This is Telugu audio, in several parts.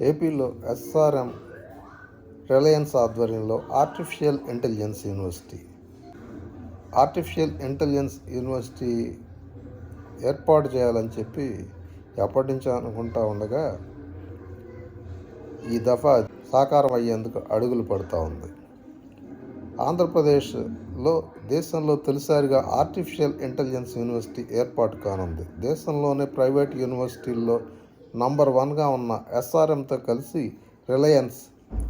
ఏపీలో ఎస్ఆర్ఎం రిలయన్స్ ఆధ్వర్యంలో artificial intelligence university. Artificial intelligence university ఏర్పాటు చేయాలని చెప్పి ఎప్పటి నుంచో అనుకుంటా ఉండగా ఈ దఫా సాకారం అయ్యేందుకు అడుగులు పడుతూ ఉంది. ఆంధ్రప్రదేశ్లో దేశంలో తొలిసారిగా ఆర్టిఫిషియల్ ఇంటెలిజెన్స్ యూనివర్సిటీ ఏర్పాటు కానుంది. దేశంలోనే ప్రైవేట్ యూనివర్సిటీల్లో నంబర్ వన్గా ఉన్న ఎస్ఆర్ఎంతో కలిసి రిలయన్స్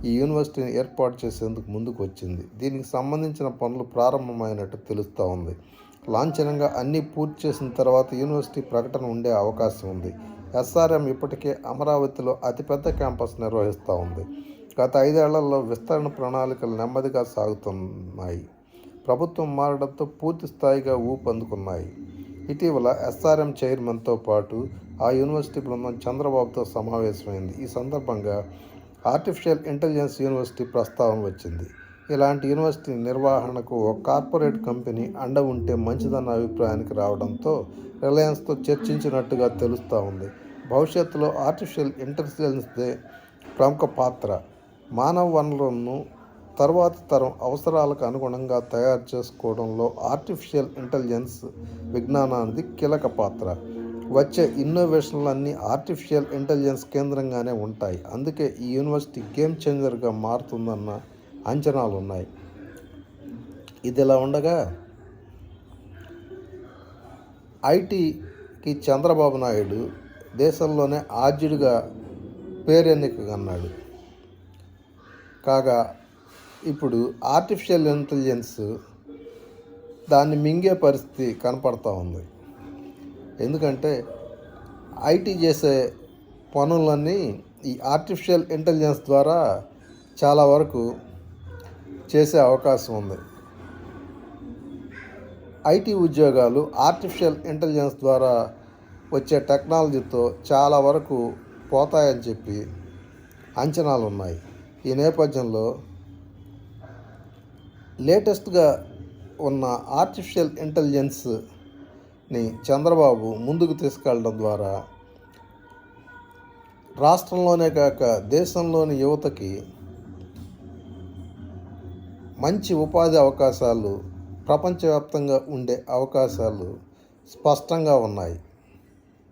ఈ యూనివర్సిటీని ఏర్పాటు చేసేందుకు ముందుకు వచ్చింది దీనికి సంబంధించిన పనులు ప్రారంభమైనట్టు తెలుస్తూ ఉంది. లాంఛనంగా అన్నీ పూర్తి చేసిన తర్వాత యూనివర్సిటీ ప్రకటన ఉండే అవకాశం ఉంది. ఎస్ఆర్ఎం ఇప్పటికే అమరావతిలో అతిపెద్ద క్యాంపస్ నిర్వహిస్తూ ఉంది. గత ఐదేళ్ళలో విస్తరణ ప్రణాళికలు నెమ్మదిగా సాగుతున్నాయి. ప్రభుత్వం మారడంతో పూర్తి స్థాయిగా ఊపందుకున్నాయి. ఇటీవల ఎస్ఆర్ఎం చైర్మన్తో పాటు ఆ యూనివర్సిటీ బృందం చంద్రబాబుతో సమావేశమైంది. ఈ సందర్భంగా ఆర్టిఫిషియల్ ఇంటెలిజెన్స్ యూనివర్సిటీ ప్రస్తావన వచ్చింది. ఇలాంటి యూనివర్సిటీ నిర్వహణకు ఒక కార్పొరేట్ కంపెనీ అండ ఉంటే మంచిదన్న అభిప్రాయానికి రావడంతో రిలయన్స్తో చర్చించినట్టుగా తెలుస్తూ ఉంది. భవిష్యత్తులో ఆర్టిఫిషియల్ ఇంటెలిజెన్స్దే ప్రముఖ పాత్ర. మానవ వనరులను తరువాతి తరం అవసరాలకు అనుగుణంగా తయారు చేసుకోవడంలో ఆర్టిఫిషియల్ ఇంటెలిజెన్స్ విజ్ఞానానికి కీలక పాత్ర. వచ్చే ఇన్నోవేషన్లన్నీ ఆర్టిఫిషియల్ ఇంటెలిజెన్స్ కేంద్రంగానే ఉంటాయి. అందుకే ఈ యూనివర్సిటీ గేమ్ చేంజర్గా మారుతుందన్న అంచనాలు ఉన్నాయి ఇది ఇలా ఉండగా ఐటీకి చంద్రబాబు నాయుడు దేశంలోనే ఆద్యుడిగా పేరెన్నికగన్నాడు. కాగా ఇప్పుడు ఆర్టిఫిషియల్ ఇంటెలిజెన్స్ దాన్ని మింగే పరిస్థితి కనపడతా ఉంది. ఎందుకంటే ఐటీ చేసే పనులన్నీ ఈ ఆర్టిఫిషియల్ ఇంటెలిజెన్స్ ద్వారా చాలా వరకు చేసే అవకాశం ఉంది. ఐటీ ఉద్యోగాలు ఆర్టిఫిషియల్ ఇంటెలిజెన్స్ ద్వారా వచ్చే టెక్నాలజీతో చాలా వరకు పోతాయని చెప్పి అంచనాలు ఉన్నాయి ఈ నేపథ్యంలో లేటెస్ట్గా ఉన్న ఆర్టిఫిషియల్ ఇంటెలిజెన్స్ని చంద్రబాబు ముందుకు తీసుకెళ్ళడం ద్వారా రాష్ట్రంలోనే కాక దేశంలోని యువతకి మంచి ఉపాధి అవకాశాలు ప్రపంచవ్యాప్తంగా ఉండే అవకాశాలు స్పష్టంగా ఉన్నాయి.